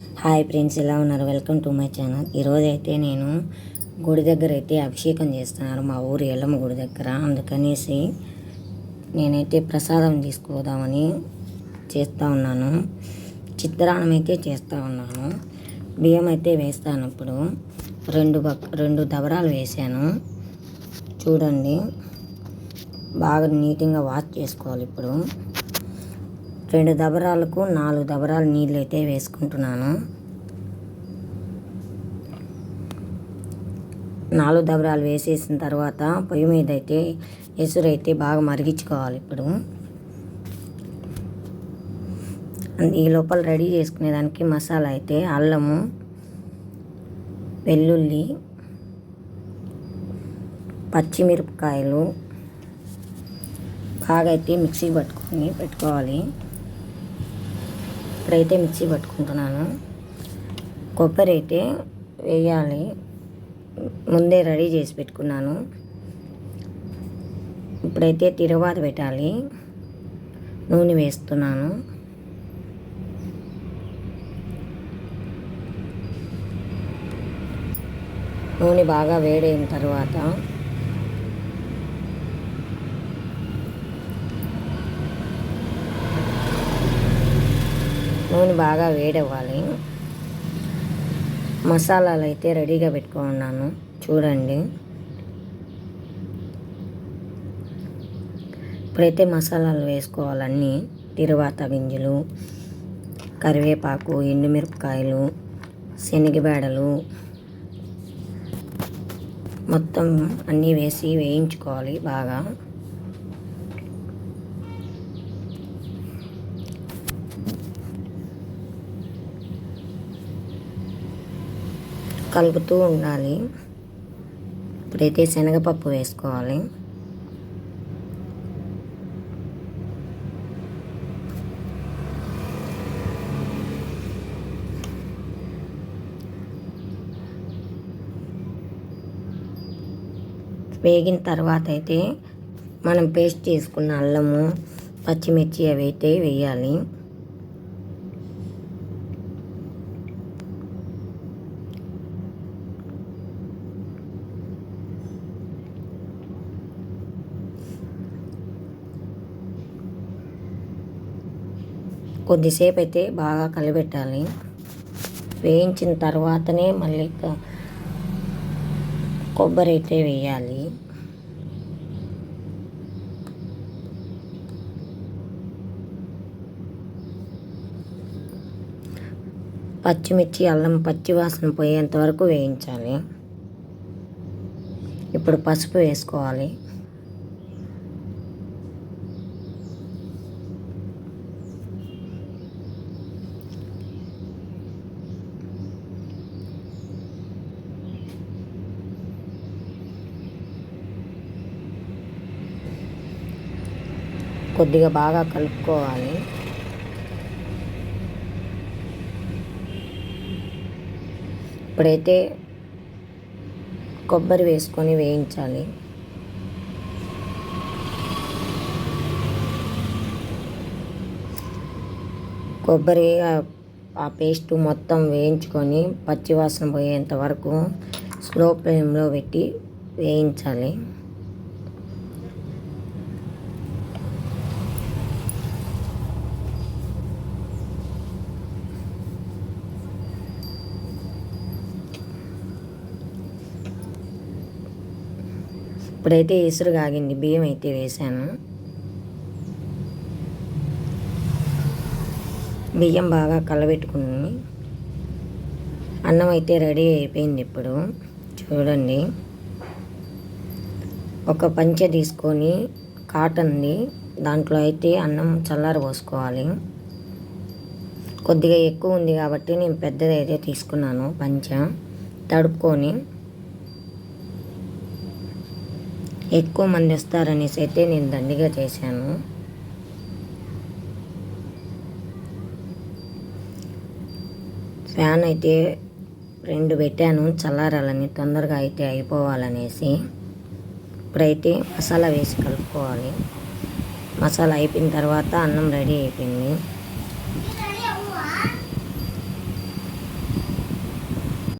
Hi friends ఎలా ఉన్నారు? Welcome to my channel. ఈరోజు అయితే నేను గుడి దగ్గర అయితే అభిషేకం చేస్తున్నారు. మా ఊరు ఎల్లమ్మ గుడి దగ్గర. అందుకనేసి నేనైతే ప్రసాదం తీసుకోదామని చేస్తూ ఉన్నాను. చిత్రాన్నం అయితే చేస్తూ ఉన్నాను. బియ్యం అయితే వేస్తాను ఇప్పుడు. రెండు బక్ రెండు దబరాలు వేసాను. చూడండి. బాగా నీట్గా వాష్ చేసుకోవాలి ఇప్పుడు. రెండు దబరాలకు నాలుగు దబరాలు నీళ్ళు అయితే వేసుకుంటున్నాను. నాలుగు దబరాలు వేసేసిన తర్వాత పొయ్యి మీద అయితే ఎసురు అయితే బాగా మరిగించుకోవాలి ఇప్పుడు. ఈ లోపల రెడీ చేసుకునేదానికి మసాలా అయితే అల్లము వెల్లుల్లి పచ్చిమిరపకాయలు బాగా అయితే మిక్సీ పట్టుకొని పెట్టుకోవాలి. ఇప్పుడైతే మిక్సీ పట్టుకుంటున్నాను. కొబ్బరి అయితే వేయాలి. ముందే రెడీ చేసి పెట్టుకున్నాను. ఇప్పుడైతే తిరవాత పెట్టాలి. నూనె వేస్తున్నాను. నూనె బాగా వేడైన తర్వాత నూనె బాగా వేడవ్వాలి. మసాలాలు అయితే రెడీగా పెట్టుకున్నాను. చూడండి. ఇప్పుడైతే మసాలాలు వేసుకోవాలన్నీ. తిరువాత గింజలు కరివేపాకు ఎండుమిరపకాయలు శనగబేడలు మొత్తం అన్నీ వేసి వేయించుకోవాలి బాగా. కలుపుతూ ఉండాలి. ఇప్పుడైతే శనగపప్పు వేసుకోవాలి. వేగిన తర్వాత అయితే మనం పేస్ట్ చేసుకున్న అల్లము పచ్చిమిర్చి అవి అయితే వేయాలి. కొద్దిసేపు అయితే బాగా కలిపెట్టాలి వేయించిన తర్వాతనే మళ్ళీ కొబ్బరి అయితే వేయాలి. పచ్చిమిర్చి అల్లం పచ్చి వాసన పోయేంత వరకు వేయించాలి. ఇప్పుడు పసుపు వేసుకోవాలి. కొద్దిగా బాగా కలుపుకోవాలి. ఇప్పుడైతే కొబ్బరి వేసుకొని వేయించాలి. కొబ్బరి ఆ- పేస్ట్ మొత్తం వేయించుకొని పచ్చివాసన పోయేంత వరకు స్లో ఫ్లేమ్లో పెట్టి వేయించాలి. ఇప్పుడైతే ఎసురు కాగింది బియ్యం అయితే వేసాను బియ్యం బాగా కలబెట్టుకుని అన్నం అయితే రెడీ అయిపోయింది ఇప్పుడు. చూడండి. ఒక పంచె తీసుకొని కాటన్ది దాంట్లో అయితే అన్నం చల్లార పోసుకోవాలి. కొద్దిగా ఎక్కువ ఉంది కాబట్టి నేను పెద్దది అయితే తీసుకున్నాను పంచ. తడుపుకొని ఎక్కువ మంది వస్తారనేసి అయితే నేను దండిగా చేశాను. ఫ్యాన్ అయితే రెండు పెట్టాను చల్లారాలని తొందరగా అయితే అయిపోవాలనేసి. ఇప్పుడైతే మసాలా వేసి కలుపుకోవాలి. మసాలా అయిపోయిన తర్వాత అన్నం రెడీ అయిపోయింది.